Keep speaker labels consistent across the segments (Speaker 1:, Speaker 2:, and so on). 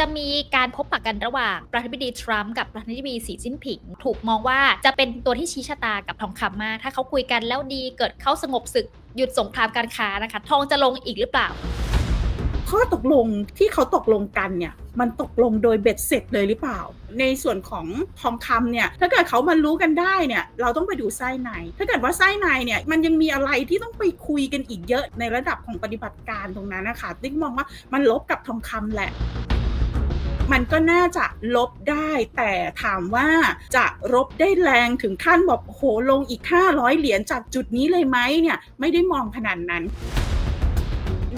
Speaker 1: จะมีการพบปะกันระหว่างประธานาธิบดีทรัมป์กับประธานาธิบดีสีจิ้นผิง ถูกมองว่าจะเป็นตัวที่ชี้ชะตากับทองคำมาก ถ้าเขาคุยกันแล้วดีเกิดเขาสงบศึกหยุดสงครามการค้านะคะ ทองจะลงอีกหรือเปล่า
Speaker 2: ข้อตกลงที่เขาตกลงกันเนี่ยมันตกลงโดยเบ็ดเสร็จเลยหรือเปล่า ในส่วนของทองคำเนี่ย ถ้าเกิดเขามารู้กันได้เนี่ย เราต้องไปดูไส้ใน ถ้าเกิดว่าไส้ในเนี่ย มันยังมีอะไรที่ต้องไปคุยกันอีกเยอะในระดับของปฏิบัติการตรงนั้นนะคะติ๊กมองว่ามันลบกับทองคำแหละ มันก็น่าจะลบได้ แต่ถามว่าจะลบได้แรงถึงขั้นบอกโหลงอีก 500 เหรียญจากจุดนี้เลยไหมเนี่ยไม่ได้มองขนาดนั้น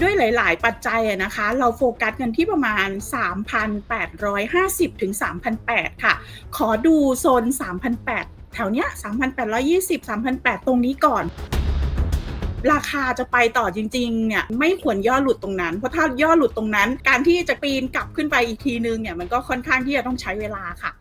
Speaker 2: ด้วยหลาย ๆ ปัจจัยนะคะ เราโฟกัสกันที่ประมาณ 3,850 ถึง 3,800 ค่ะ ขอดูโซน 3,800 แถวเนี้ย3,820 3,800 ตรงนี้ก่อน ราคาจะไปต่อจริงๆเนี่ยไม่ควรย่อหลุดตรงนั้น เพราะถ้าย่อหลุดตรงนั้น การที่จะปีนกลับขึ้นไปอีกทีนึงเนี่ยมันก็ค่อนข้างที่จะต้องใช้เวลาค่ะ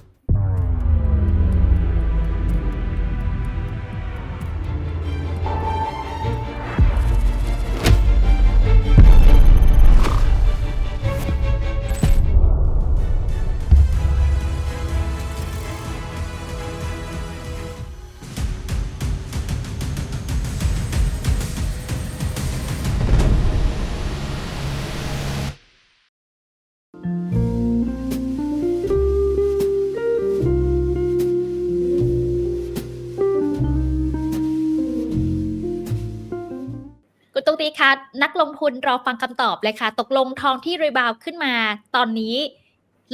Speaker 1: คุณตุ๊กตีคะนักลงทุนรอฟังคำตอบเลยค่ะ ตกลงทองที่รีบาวขึ้นมาตอนนี้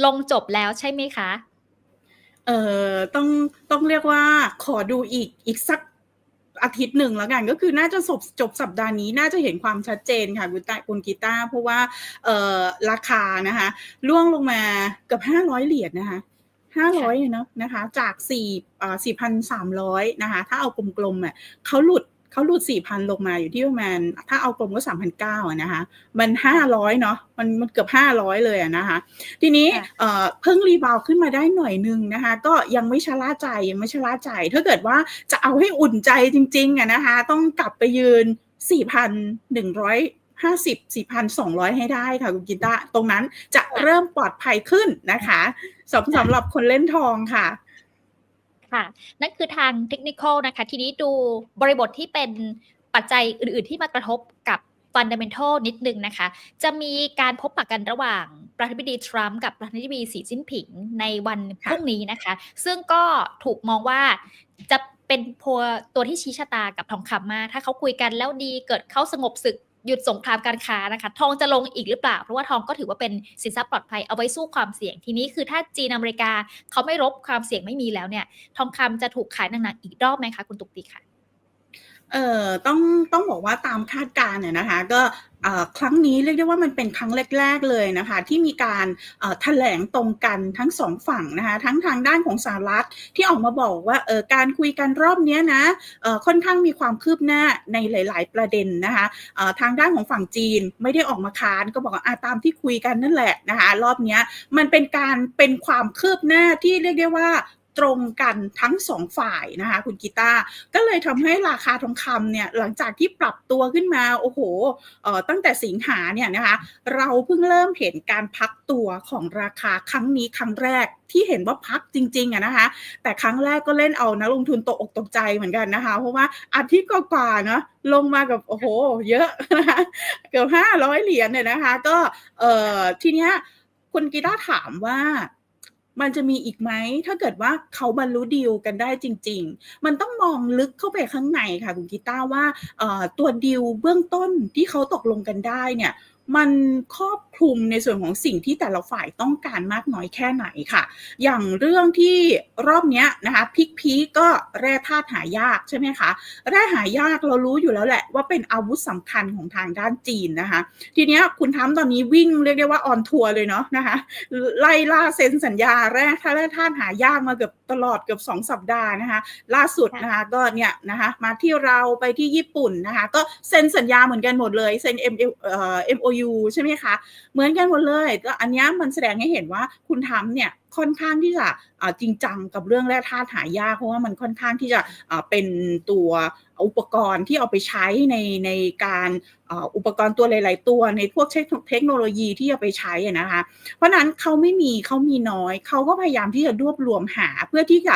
Speaker 1: ลงจบแล้วใช่ไหมคะ
Speaker 2: เอ่อต้องต้องเรียกว่าขอดูอีกอีกสักอาทิตย์หนึ่งแล้วกันก็คือน่าจะจบจบสัปดาห์นี้น่าจะเห็นความชัดเจนค่ะคุณตาคุณกีตาร์เพราะว่าเอ่อราคานะคะล่วงลงมาเกือบห้าร้อยเหรียญนะคะห้าร้อยเนาะนะคะ จากสี่เอ่อสี่พันสามร้อยนะคะ ถ้าเอากลมๆอะเขาหลุด เขาหลุดสี่พันลงมาอยู่ที่ประมาณถ้าเอากลมก็สามพันเก้าอะนะคะ มันห้าร้อยเนาะมันมันเกือบห้าร้อยเลยอะนะคะ ทีนี้
Speaker 1: ค่ะ
Speaker 2: เอ่อเพิ่งรีบาวด์ขึ้นมาได้หน่อยนึงนะคะ ก็ยังไม่ชะล่าใจยังไม่ชะล่าใจ ถ้าเกิดว่าจะเอาให้อุ่นใจจริงๆอะนะคะ ต้องกลับไปยืน4,150 4,200ให้ได้ค่ะคุณกิตาร์ตรงนั้นจะเริ่มปลอดภัยขึ้นนะคะสำสำหรับคนเล่นทองค่ะ
Speaker 1: ค่ะ นั่นคือทางเทคนิคนะคะ ทีนี้ดูบริบทที่เป็นปัจจัยอื่น ๆ ที่มากระทบกับฟันเดเมนทัลนิดนึงนะคะ จะมีการพบปะกันระหว่างประธานาธิบดีทรัมป์กับประธานาธิบดีสีจิ้นผิงในวันพรุ่งนี้นะคะ ซึ่งก็ถูกมองว่าจะเป็นพัวตัวที่ชี้ชะตากับทองคำมากถ้าเขาคุยกันแล้วดีเกิดเขาสงบศึก หยุดสงครามการค้านะคะ ทองจะลงอีกหรือเปล่า เพราะว่าทองก็ถือว่าเป็นสินทรัพย์ปลอดภัยเอาไว้สู้ความเสี่ยงทีนี้คือถ้าจีนอเมริกาเขาไม่รบความเสี่ยงไม่มีแล้วเนี่ย ทองคำจะถูกขายหนักๆอีกรอบไหมคะคุณตุกติค่ะ
Speaker 2: เอ่อต้องต้องบอกว่าตามคาดการณ์เนี่ยนะคะ ก็ ครั้งนี้เรียกได้ว่ามันเป็นครั้งแรก ๆเลยนะคะ ที่มีการแถลงตรงกันทั้งสองฝั่งนะคะ ทั้งทางด้านของสหรัฐที่ออกมาบอกว่าเออการคุยกันรอบนี้นะค่อนข้างมีความคืบหน้าในหลาย ๆ ประเด็นนะคะทางด้านของฝั่งจีนไม่ได้ออกมาค้านก็บอกว่าตามที่คุยกันนั่นแหละนะคะ รอบนี้มันเป็นการเป็นความคืบหน้าที่เรียกได้ว่า ตรงกันทั้งสองฝ่ายนะคะ คุณกีตาร์ก็เลยทำให้ราคาทองคำเนี่ยหลังจากที่ปรับตัวขึ้นมาโอ้โหเอ่อตั้งแต่สิงหาเนี่ยนะคะ เราเพิ่งเริ่มเห็นการพักตัวของราคาครั้งนี้ครั้งแรกที่เห็นว่าพักจริงๆอะนะคะ แต่ครั้งแรกก็เล่นเอานักลงทุนตกอกตกใจเหมือนกันนะคะ เพราะว่าอาทิตย์กว่าๆเนาะลงมากับโอ้โห เยอะนะคะเกือบห้าร้อยเหรียญเนี่ยนะคะ ก็เอ่อทีเนี้ยคุณกีตาร์ถามว่า มันจะมีอีกไหมถ้าเกิดว่าเขาบรรลุดีลกันได้จริง ๆ มันต้องมองลึกเข้าไปข้างในค่ะคุณกีตาว่าตัวดีลเบื้องต้นที่เขาตกลงกันได้เนี่ย มันครอบคลุมในส่วนของสิ่งที่แต่ละฝ่ายต้องการมากน้อยแค่ไหนค่ะ อย่างเรื่องที่รอบนี้นะคะพิกพีก็แร่ธาตุหายากใช่ไหมคะแร่หายากเรารู้อยู่แล้วแหละว่าเป็นอาวุธสำคัญของทางด้านจีนนะคะ ทีนี้คุณทั้มตอนนี้วิ่งเรียกได้ว่าออนทัวร์เลยเนาะนะคะไล่ล่าเซ็นสัญญาแร่ถ้าแร่ธาตุหายากมาเกือบตลอดเกือบสองสัปดาห์นะคะล่าสุดนะคะก็เนี่ยนะคะมาที่เราไปที่ญี่ปุ่นนะคะก็เซ็นสัญญาเหมือนกันหมดเลยเซ็น M เอ่อ U ใช่ไหมคะ เหมือนกันหมดเลยก็อันนี้มันแสดงให้เห็นว่าคุณทำเนี่ยค่อนข้างที่จะจริงจังกับเรื่องแร่ธาตุหายากเพราะว่ามันค่อนข้างที่จะเป็นตัวอุปกรณ์ที่เอาไปใช้ในในการอ,อุปกรณ์ตัวหลาย ๆ ตัวในพวกเทคโนโลยีที่จะไปใช้นะคะ เพราะฉะนั้นเขาไม่มีเขามีน้อยเขาก็พยายามที่จะรวบรวมหาเพื่อที่จะ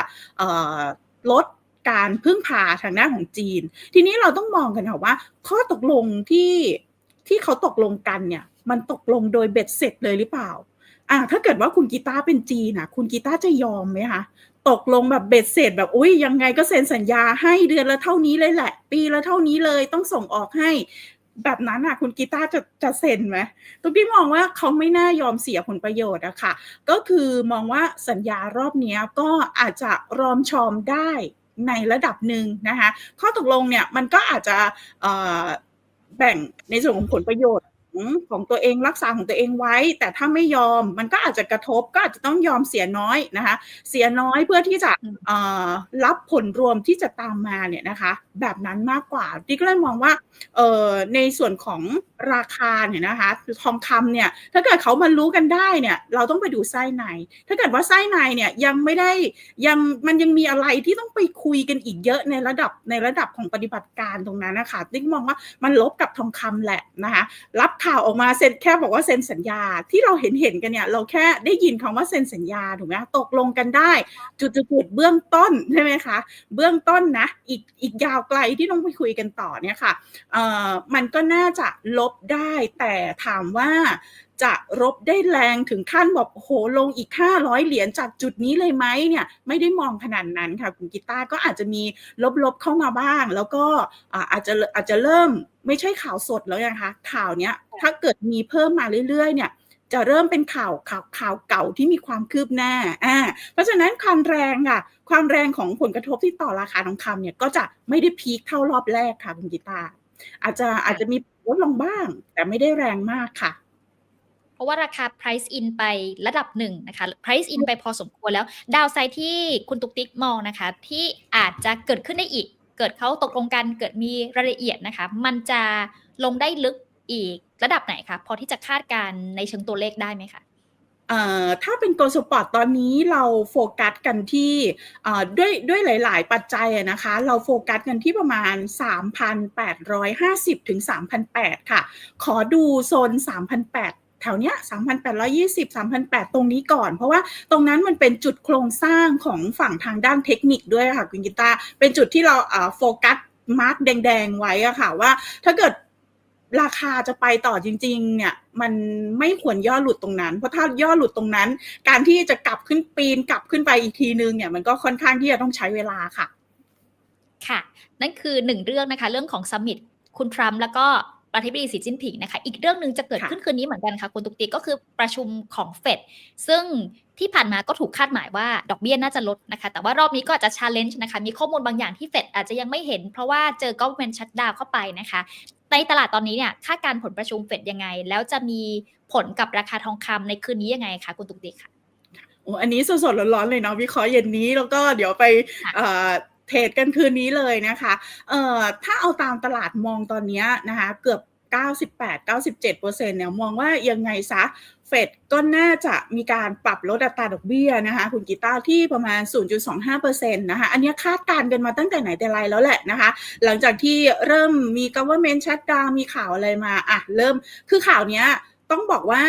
Speaker 2: ลดการพึ่งพาทางด้านของจีน ทีนี้เราต้องมองกันค่ะว่า ข้อตกลงที่ ที่เขาตกลงกันเนี่ย มันตกลงโดยเบ็ดเสร็จเลยหรือเปล่าอ่าถ้าเกิดว่าคุณกีตาร์เป็นจีนนะคุณกีตาร์จะยอมไหมคะตกลงแบบเบ็ดเสร็จแบบอุ้ยยังไงก็เซ็นสัญญาให้เดือนละเท่านี้เลยแหละ ปีละเท่านี้เลยต้องส่งออกให้ แบบนั้นอะคุณกีตาร์จะจะเซ็นไหมตุ๊กที่มองว่าเขาไม่น่ายอมเสียผลประโยชน์อะค่ะ ก็คือมองว่าสัญญารอบนี้ก็อาจจะรอมชอมได้ในระดับหนึ่งนะคะ ข้อตกลงเนี่ยมันก็อาจจะ แบ่งในส่วนของผลประโยชน์ ของของตัวเองรักษาของตัวเองไว้ แต่ถ้าไม่ยอมมันก็อาจจะกระทบก็อาจจะต้องยอมเสียน้อยนะคะ เสียน้อยเพื่อที่จะ
Speaker 1: อืม
Speaker 2: เอ่อรับผลรวมที่จะตามมาเนี่ยนะคะ แบบนั้นมากกว่าที่ก็เลยมองว่าเอ่อในส่วนของราคาเนี่ยนะคะทองคำเนี่ยถ้าเกิดเขามารู้กันได้เนี่ยเราต้องไปดูไส้ใน ถ้าเกิดว่าไส้ในเนี่ยยังไม่ได้ยังมันยังมีอะไรที่ต้องไปคุยกันอีกเยอะในระดับในระดับของปฏิบัติการตรงนั้นนะคะติ๊กมองว่ามันลบกับทองคำแหละนะคะรับข่าวออกมาเซ็นแค่บอกว่าเซ็นสัญญาที่เราเห็นเห็นกันเนี่ย เราแค่ได้ยินคำว่าเซ็นสัญญาถูกไหมตกลงกันได้จุดจุดเบื้องต้นใช่ไหมคะเบื้องต้นนะอีกอีกยาวไกลที่ต้องไปคุยกันต่อเนี่ยค่ะเอ่อมันก็น่าจะลบได้แต่ถามว่า จะลบได้แรงถึงขั้นแบบโอ้โหลงอีก 500 เหรียญจากจุดนี้เลยไหมเนี่ยไม่ได้มองขนาดนั้นค่ะคุณกีตาร์ก็อาจจะมีลบๆเข้ามาบ้าง แล้วก็อ่าอาจจะอาจจะเริ่มไม่ใช่ข่าวสดแล้วนะคะข่าวเนี้ยถ้าเกิดมีเพิ่มมาเรื่อยๆเนี่ยจะเริ่มเป็นข่าวข่าวข่าวเก่าที่มีความคืบหน้าอ่าเพราะฉะนั้นความแรงค่ะ ความแรงของผลกระทบที่ต่อราคาทองคำเนี่ยก็จะไม่ได้พีคเท่ารอบแรกค่ะคุณกีตาร์อาจจะอาจจะมีลดลงบ้าง แต่ไม่ได้แรงมากค่ะ
Speaker 1: เพ ราะว่าราคา price in ไประดับหนึ่งนะคะ price in ไปพอสมควรแล้ว ดาวไซที่คุณตุกติ๊กมองนะคะ ที่อาจจะเกิดขึ้นได้อีก เกิดเขาตกลงกันเกิดมีรายละเอียดนะคะ มันจะลงได้ลึกอีกระดับไหนคะพอที่จะคาดการณ์ในเชิงตัวเลขได้ไหมคะ
Speaker 2: ถ้าเป็นโกลสปอร์ตตอนนี้เราโฟกัสกันที่ด้วยด้วยหลาย ๆ ปัจจัยนะคะ เราโฟกัสกันที่ประมาณ 3,850 ถึง 3,800 ค่ะ ขอดูโซน 3,800 แถวเนี้ย3,820 3,800 ตรงนี้ก่อน เพราะว่าตรงนั้นมันเป็นจุดโครงสร้างของฝั่งทางด้านเทคนิคด้วยค่ะคุณกิตาเป็นจุดที่เราโฟกัสมาร์กแดงๆไว้อะค่ะว่าถ้าเกิดราคาจะไปต่อจริง ๆ เนี่ย มันไม่ควรย่อหลุดตรงนั้น เพราะถ้าย่อหลุดตรงนั้น การที่จะกลับขึ้นปีนกลับขึ้นไปอีกทีนึงเนี่ยมันก็ค่อนข้างที่จะต้องใช้เวลาค่ะ
Speaker 1: ค่ะ นั่นคือหนึ่งเรื่องนะคะ เรื่องของซัมมิตคุณทรัมป์แล้วก็ ประธานาธิบดีสีจิ้นผิงนะคะ อีกเรื่องหนึ่งจะเกิด
Speaker 2: ค่ะ
Speaker 1: ขึ้นคืนนี้เหมือนกันค่ะ คุณตุกติกก็คือประชุมของเฟดซึ่งที่ผ่านมาก็ถูกคาดหมายว่าดอกเบี้ยน่าจะลดนะคะ แต่ว่ารอบนี้ก็อาจจะชาเลนจ์นะคะ มีข้อมูลบางอย่างที่เฟดอาจจะยังไม่เห็น เพราะว่าเจอ government shutdown เข้าไปนะคะ ในตลาดตอนนี้เนี่ยคาดการณ์ผลประชุมเฟดยังไง แล้วจะมีผลกับราคาทองคำในคืนนี้ยังไงคะคุณตุกติกค่ะ
Speaker 2: โอ้อันนี้สดๆร้อนๆเลยเนาะวิเคราะห์เย็นนี้แล้วก็เดี๋ยวไป
Speaker 1: ค่ะ
Speaker 2: เอ่อเท รดกันคืนนี้เลยนะคะเอ่อถ้าเอาตามตลาดมองตอนนี้นะคะเกือบ 98-97%เนี่ยมองว่ายังไงซะเฟดก็น่าจะมีการปรับลดอัตราดอกเบี้ยนะคะคุณกีตาร์ที่ประมาณ 0.25%นะคะอันนี้คาดการณ์กันมาตั้งแต่ไหนแต่ไรแล้วแหละนะคะ หลังจากที่เริ่มมี government shutdown มีข่าวอะไรมาอะเริ่มคือข่าวเนี้ยต้องบอกว่า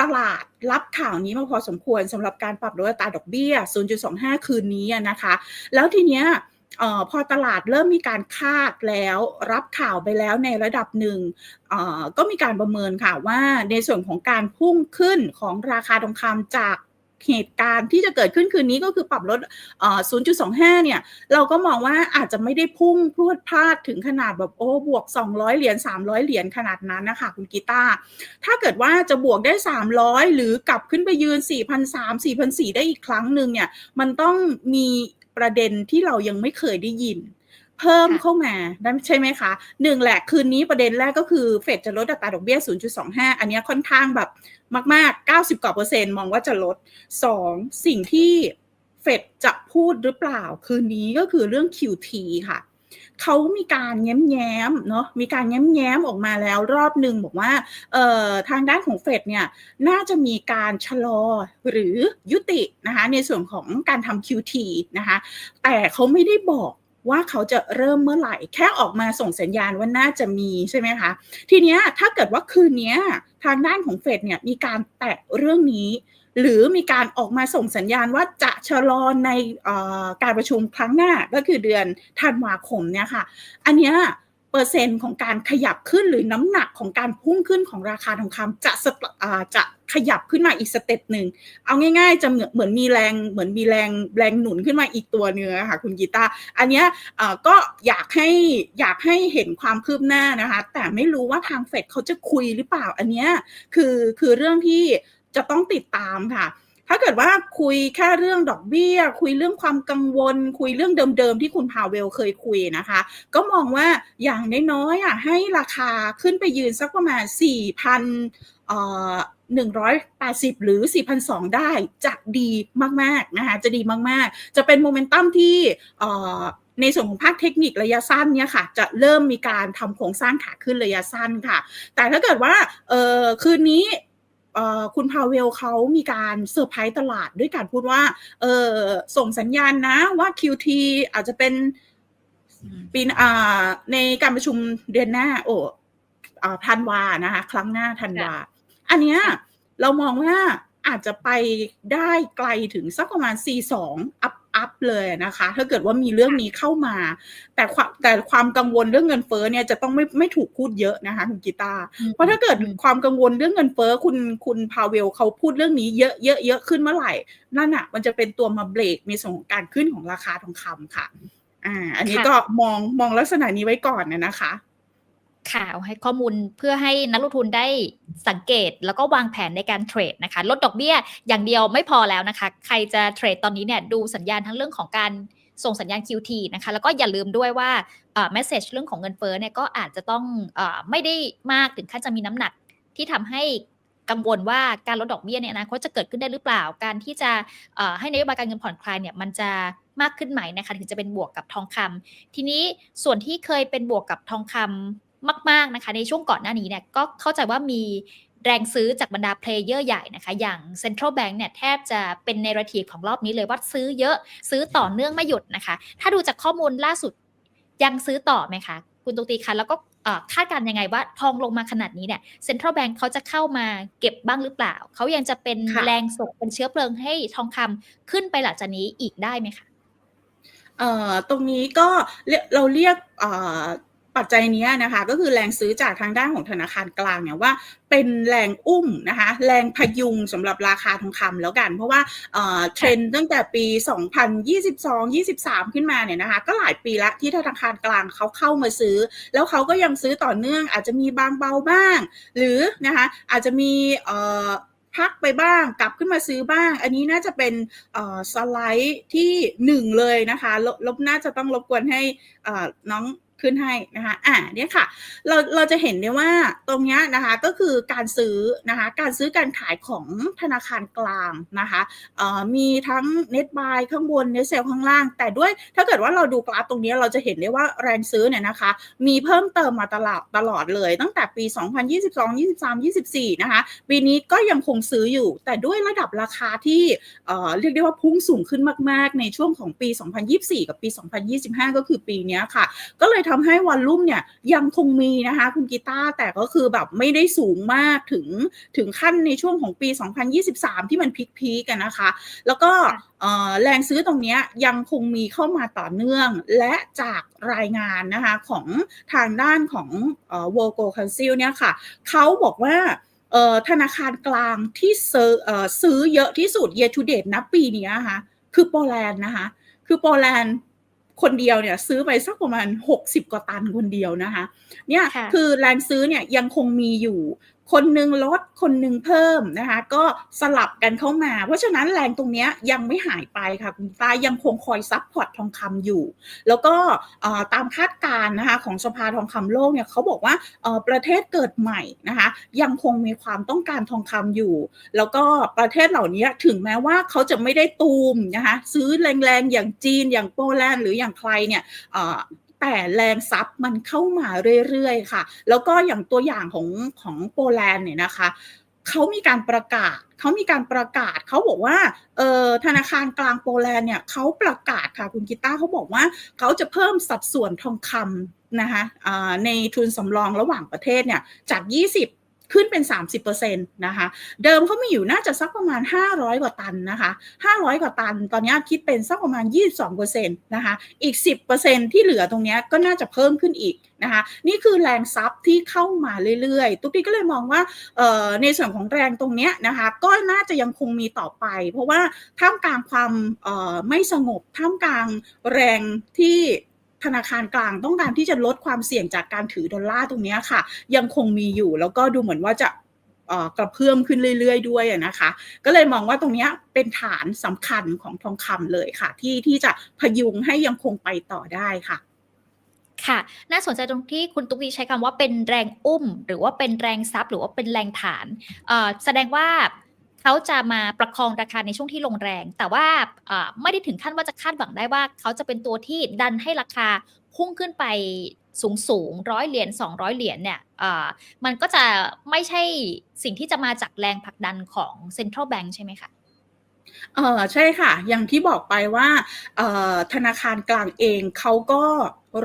Speaker 2: ตลาดรับข่าวนี้มาพอสมควรสำหรับการปรับลดอัตราดอกเบี้ย 0.25 คืนนี้นะคะ แล้วทีเนี้ยออพอตลาดเริ่มมีการคาดแล้วรับข่าวไปแล้วในระดับหนึ่งก็มีการประเมินค่ะว่าในส่วนของการพุ่งขึ้นของราคาทองคำจาก เหตุการณ์ที่จะเกิดขึ้นคืนนี้ก็คือปรับลด 0.25 เนี่ย เราก็มองว่าอาจจะไม่ได้พุ่งพรวดพลาดถึงขนาดแบบโอ้บวก 200 เหรียญ 300 เหรียญขนาดนั้นนะคะคุณกีตาร์ถ้าเกิดว่าจะบวกได้ 300 หรือกลับขึ้นไปยืน 4,300 4,400 ได้อีกครั้งหนึ่งเนี่ย มันต้องมีประเด็นที่เรายังไม่เคยได้ยิน เพิ่ม
Speaker 1: ค่ะ
Speaker 2: เข้ามานั่นใช่ไหมคะหนึ่งแหละคืนนี้ประเด็นแรกก็คือเฟดจะลดอัตราดอกเบี้ย 0.25 อันเนี้ยค่อนข้างแบบมาก ๆ 90 กว่าเปอร์เซ็นต์มองว่าจะลด 2. สิ่งที่เฟดจะพูดหรือเปล่า คืนนี้ก็คือเรื่อง QT ค่ะเขามีการแย้มๆเนาะมีการแย้มๆออกมาแล้วรอบหนึ่งบอกว่าเอ่อทางด้านของเฟดเนี่ยน่าจะมีการชะลอหรือยุตินะคะในส่วนของการทำ QT นะคะแต่เขาไม่ได้บอก ว่าเขาจะเริ่มเมื่อไหร่ แค่ออกมาส่งสัญญาณว่าน่าจะมีใช่ไหมคะ ทีเนี้ยถ้าเกิดว่าคืนนี้ทางด้านของเฟดเนี่ยมีการแตะเรื่องนี้หรือมีการออกมาส่งสัญญาณว่าจะชะลอในการประชุมครั้งหน้าก็คือเดือนธันวาคมเนี่ยค่ะ อันเนี้ย เปอร์เซ็นต์ของการขยับขึ้นหรือน้ำหนักของการพุ่งขึ้นของราคาทองคำจะจะขยับขึ้นมาอีกสเต็ปหนึ่ง เอาง่าย ๆ จะเหมือนเหมือนมีแรงเหมือนมีแรงแรงหนุนขึ้นมาอีกตัวเนื้อค่ะคุณกีตาอันเนี้ยก็อยากให้อยากให้เห็นความคืบหน้านะคะ แต่ไม่รู้ว่าทางเฟดเขาจะคุยหรือเปล่าอันเนี้ยคือคือเรื่องที่จะต้องติดตามค่ะ ถ้าเกิดว่าคุยแค่เรื่องดอกเบี้ย คุยเรื่องความกังวล คุยเรื่องเดิมๆที่คุณพาเวลเคยคุยนะคะ ก็มองว่าอย่างน้อยๆอะให้ราคาขึ้นไปยืนสักประมาณ 4,000เอ่อ180 หรือ4,200ได้จะดีมากๆนะคะจะดีมากๆ จะเป็นโมเมนตัมที่ในส่วนของภาคเทคนิคระยะสั้นเนี่ยค่ะ จะเริ่มมีการทำโครงสร้างขาขึ้นระยะสั้นค่ะ แต่ถ้าเกิดว่าคืนนี้ คุณพาเวลเขามีการเซอร์ไพรส์ตลาดด้วยการพูดว่าเออส่งสัญญาณนะว่า QT อาจจะเป็นปีในการประชุมเดือนหน้า โอ้ธันวานะคะ ครั้งหน้าธันวา อันเนี้ยเรามองว่าอาจจะไปได้ไกลถึงสักประมาณ 4 2 อัพ อัพเลยนะคะ ถ้าเกิดว่ามีเรื่องนี้เข้ามา แต่ความแต่ความกังวลเรื่องเงินเฟ้อเนี่ยจะต้องไม่ไม่ถูกพูดเยอะนะคะคุณกีตาเพราะถ้าเกิดความกังวลเรื่องเงินเฟ้อคุณคุณพาเวลเขาพูดเรื่องนี้เยอะเยอะเยอะขึ้นเมื่อไหร่นั่นอะ มันจะเป็นตัวมาเบรกในส่วนของการขึ้นของราคาทองคำค่ะ อ่า อันนี้ก็มองมองลักษณะนี้ไว้ก่อนนะคะ
Speaker 1: ค่ะเอาให้ข้อมูลเพื่อให้นักลงทุนได้สังเกต แล้วก็วางแผนในการเทรดนะคะ ลดดอกเบี้ยอย่างเดียวไม่พอแล้วนะคะ ใครจะเทรดตอนนี้เนี่ยดูสัญญาณทั้งเรื่องของการส่งสัญญาณ QT นะคะ แล้วก็อย่าลืมด้วยว่าเอ่อ message เรื่องของเงินเฟ้อเนี่ยก็อาจจะต้องอไม่ได้มากถึงขั้นจะมีน้ำหนักที่ทำให้กังวลว่าการลดดอกเบี้ยเนี่ยนะเขาจะเกิดขึ้นได้หรือเปล่า การที่จะให้นโยบายการเงินผ่อนคลายเนี่ยมันจะมากขึ้นไหมนะคะถึงจะเป็นบวกกับทองคำทีนี้ส่วนที่เคยเป็นบวกกับทองคำ มาก ๆนะคะ ในช่วงก่อนหน้านี้เนี่ยก็เข้าใจว่ามีแรงซื้อจากบรรดาเพลเยอร์ใหญ่นะคะ อย่าง Central Bank เนี่ยแทบจะเป็นในระทีของรอบนี้เลยว่าซื้อเยอะซื้อต่อเนื่องไม่หยุดนะคะ ถ้าดูจากข้อมูลล่าสุดยังซื้อต่อไหมคะ คุณตุกตีคะแล้วก็คาดการยังไงว่าทองลงมาขนาดนี้เนี่ย Central Bank เขาจะเข้ามาเก็บบ้างหรือเปล่า เขายังจะเป็นแรงส่งเป็นเชื้อเพลิงให้ทองคำขึ้นไปหลังจากนี้อีกได้ไหมคะ
Speaker 2: เอ่อตรงนี้ก็เราเรียกเอ่อ ปัจจัยนี้นะคะก็คือแรงซื้อจากทางด้านของธนาคารกลางเนี่ยว่าเป็นแรงอุ้มนะคะแรงพยุงสำหรับราคาทองคำแล้วกัน เพราะว่าเทรนด์ตั้งแต่ปี 2022-23 ขึ้นมาเนี่ยนะคะก็หลายปีแล้วที่ธนาคารกลางเขาเข้ามาซื้อ แล้วเขาก็ยังซื้อต่อเนื่อง อาจจะมีบางเบาบ้าง หรือนะคะอาจจะมีพักไปบ้างกลับขึ้นมาซื้อบ้าง อันนี้น่าจะเป็นสไลด์ที่หนึ่งเลยนะคะลบน่าจะต้องรบกวนให้น้อง ขึ้นให้นะคะ อ่าเนี่ยค่ะ เราเราจะเห็นได้ว่าตรงนี้นะคะก็คือการซื้อนะคะ การซื้อการขายของธนาคารกลางนะคะเอ่อมีทั้งเน็ตบายข้างบนเน็ตเซลข้างล่าง แต่ด้วยถ้าเกิดว่าเราดูกราฟตรงนี้เราจะเห็นได้ว่าแรงซื้อเนี่ยนะคะ มีเพิ่มเติมมาตลอดตลอดเลย ตั้งแต่ปี 2022 23 24 นะคะ ปีนี้ก็ยังคงซื้ออยู่ แต่ด้วยระดับราคาที่เอ่อเรียกได้ว่าพุ่งสูงขึ้นมาก ๆ ในช่วงของปี 2024 กับปี 2025 ก็คือปีนี้ค่ะ ก็เลยทำให้วอลลุ่มเนี่ยยังคงมีนะคะคุณกีตาร์แต่ก็คือแบบไม่ได้สูงมากถึงถึงขั้นในช่วงของปี 2023 ที่มันพิกพีกันนะคะ แล้วก็แรงซื้อตรงนี้ยังคงมีเข้ามาต่อเนื่อง และจากรายงานนะคะของทางด้านของ World Gold Council เนี่ยค่ะเขาบอกว่าธนาคารกลางที่ซื้อซื้อเยอะที่สุด year to date นะปีนี้นะคะคือโปแลนด์นะคะ คือโปแลนด์ คนเดียวเนี่ยซื้อไปสักประมาณ 60 กว่าตันคนเดียวนะคะเนี่ยคือแรงซื้อเนี่ยยังคงมีอยู่ คนหนึ่งลดคนหนึ่งเพิ่มนะคะ ก็สลับกันเข้ามา เพราะฉะนั้นแรงตรงนี้ยังไม่หายไปค่ะคุณตายังคงคอยซับพอร์ตทองคำอยู่ แล้วก็ตามคาดการณ์นะคะของสภาทองคำโลกเนี่ยเขาบอกว่าประเทศเกิดใหม่นะคะ ยังคงมีความต้องการทองคำอยู่ แล้วก็ประเทศเหล่านี้ถึงแม้ว่าเขาจะไม่ได้ตูมนะคะซื้อแรงๆอย่างจีนอย่างโปแลนด์หรืออย่างใครเนี่ย แต่แรงซับมันเข้ามาเรื่อยๆค่ะ แล้วก็อย่างตัวอย่างของของโปแลนด์เนี่ยนะคะเขามีการประกาศเขามีการประกาศเขาบอกว่าเออธนาคารกลางโปแลนด์เนี่ยเขาประกาศค่ะคุณกิต้าเขาบอกว่าเขาจะเพิ่มสัดส่วนทองคำนะคะในทุนสำรองระหว่างประเทศเนี่ยจาก 20 ขึ้นเป็น 30%นะคะ เดิมเขามีอยู่น่าจะสักประมาณ 500 กว่าตันนะคะ 500 กว่าตัน ตอนนี้คิดเป็นสักประมาณ 22%นะคะ อีก 10%ที่เหลือตรงนี้ก็น่าจะเพิ่มขึ้นอีกนะคะนี่คือแรงซับที่เข้ามาเรื่อยๆ ตุ๊กตี้ก็เลยมองว่าในส่วนของแรงตรงนี้นะคะก็น่าจะยังคงมีต่อไป เพราะว่าท่ามกลางความไม่สงบท่ามกลางแรงที่ ธนาคารกลางต้องการที่จะลดความเสี่ยงจากการถือดอลลาร์ตรงนี้ค่ะ ยังคงมีอยู่แล้วก็ดูเหมือนว่าจะกระเพื่อมขึ้นเรื่อย ๆ ด้วยนะคะ ก็เลยมองว่าตรงนี้เป็นฐานสำคัญของทองคำเลยค่ะ ที่ที่จะพยุงให้ยังคงไปต่อได้ค่ะ
Speaker 1: ค่ะ น่าสนใจตรงที่คุณตุ๊กตีใช้คำว่าเป็นแรงอุ้ม หรือว่าเป็นแรงซับหรือว่าเป็นแรงฐาน แสดงว่า เขาจะมาประคองราคาในช่วงที่ลงแรง แต่ว่าไม่ได้ถึงขั้นว่าจะคาดหวังได้ว่า เขาจะเป็นตัวที่ดันให้ราคาพุ่งขึ้นไปสูงสูงร้อยเหรียญ200 เหรียญเนี่ยมันก็จะไม่ใช่สิ่งที่จะมาจากแรงผลักดันของเซ็นทรัลแบงก์ใช่ไหมคะ
Speaker 2: เออใช่ค่ะ อย่างที่บอกไปว่าธนาคารกลางเองเขาก็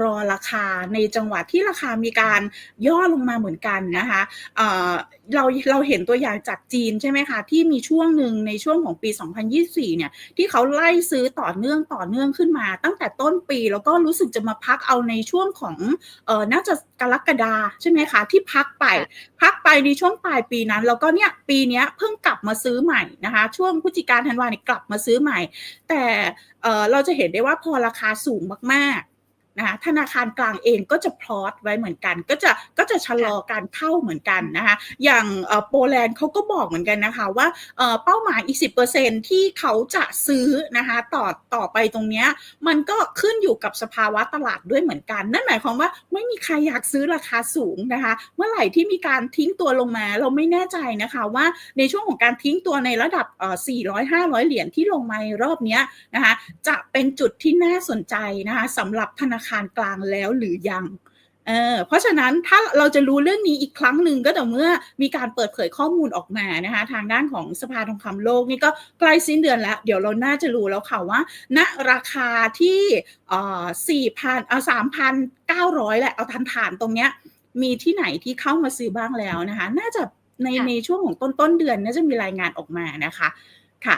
Speaker 2: รอราคาในจังหวะที่ราคามีการย่อลงมาเหมือนกันนะคะเอ่อเราเราเห็นตัวอย่างจากจีนใช่ไหมคะที่มีช่วงหนึ่งในช่วงของปี 2024 เนี่ยที่เขาไล่ซื้อต่อเนื่องต่อเนื่องขึ้นมา ตั้งแต่ต้นปีแล้วก็รู้สึกจะมาพักเอาในช่วงของเออน่าจะกรกฎาใช่ไหมคะที่พักไป พักไปในช่วงปลายปีนั้น แล้วก็เนี่ยปีเนี้ยเพิ่งกลับมาซื้อใหม่นะคะช่วงพฤศจิกาธันวาเนี่ยกลับมาซื้อใหม่ แต่เอ่อเราจะเห็นได้ว่าพอราคาสูงมากๆ นะคะธนาคารกลางเองก็จะพลอตไว้เหมือนกัน ก็จะก็จะชะลอการเข้าเหมือนกันนะคะอย่างโปแลนด์เขาก็บอกเหมือนกันนะคะว่าเป้าหมายอีก 10%ที่เขาจะซื้อนะคะต่อต่อไปตรงเนี้ยมันก็ขึ้นอยู่กับสภาวะตลาดด้วยเหมือนกัน นั่นหมายความว่าไม่มีใครอยากซื้อราคาสูงนะคะเมื่อไหร่ที่มีการทิ้งตัวลงมาเราไม่แน่ใจนะคะว่าในช่วงของการทิ้งตัวในระดับ 400 500 เหรียญที่ลงมารอบเนี้ยนะคะจะเป็นจุดที่น่าสนใจนะคะสำหรับธนาคารกลางแล้วหรือยังเออเพราะฉะนั้นถ้าเราจะรู้เรื่องนี้อีกครั้งหนึ่งก็แต่อเมื่อมีการเปิดเผยข้อมูลออกมานะคะ ทางด้านของสภาทองคำโลกนี่ก็ใกล้สิ้นเดือนแล้ว เดี๋ยวเราน่าจะรู้แล้วค่ะว่า ณราคาที่เอ่อสี่พันเอาสามพันเก้าร้อยแหละเอาทันฐานตรงเนี้ยมีที่ไหนที่เข้ามาซื้อบ้างแล้วนะคะ น่าจะใน
Speaker 1: ค่ะ
Speaker 2: ในช่วงของต้นต้นๆเดือนน่าจะมีรายงานออกมานะคะ ค่ะ